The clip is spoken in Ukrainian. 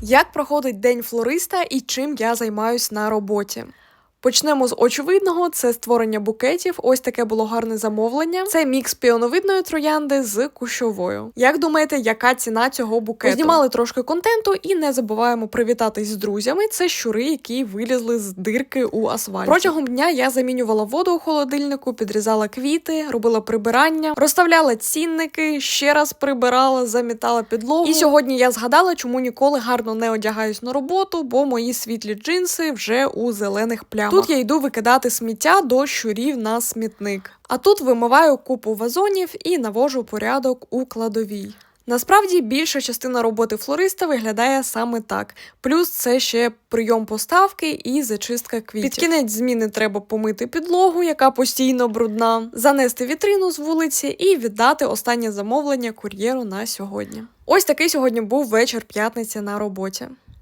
Як проходить день флориста і чим я займаюсь на роботі? Почнемо з очевидного: це створення букетів. Ось таке було гарне замовлення. Це мікс піоновидної троянди з кущовою. Як думаєте, яка ціна цього букету? Знімали трошки контенту і не забуваємо привітатись з друзями. Це щури, які вилізли з дирки у асфальті. Протягом дня я замінювала воду у холодильнику, підрізала квіти, робила прибирання, розставляла цінники, ще раз прибирала, замітала підлогу. І сьогодні я згадала, чому ніколи гарно не одягаюсь на роботу, бо мої світлі джинси вже у зелених плямах. Тут я йду викидати сміття до щурів на смітник. А тут вимиваю купу вазонів і навожу порядок у кладовій. Насправді більша частина роботи флориста виглядає саме так. Плюс це ще прийом поставки і зачистка квітів. Під кінець зміни треба помити підлогу, яка постійно брудна, занести вітрину з вулиці і віддати останнє замовлення кур'єру на сьогодні. Ось такий сьогодні був вечір п'ятниці на роботі.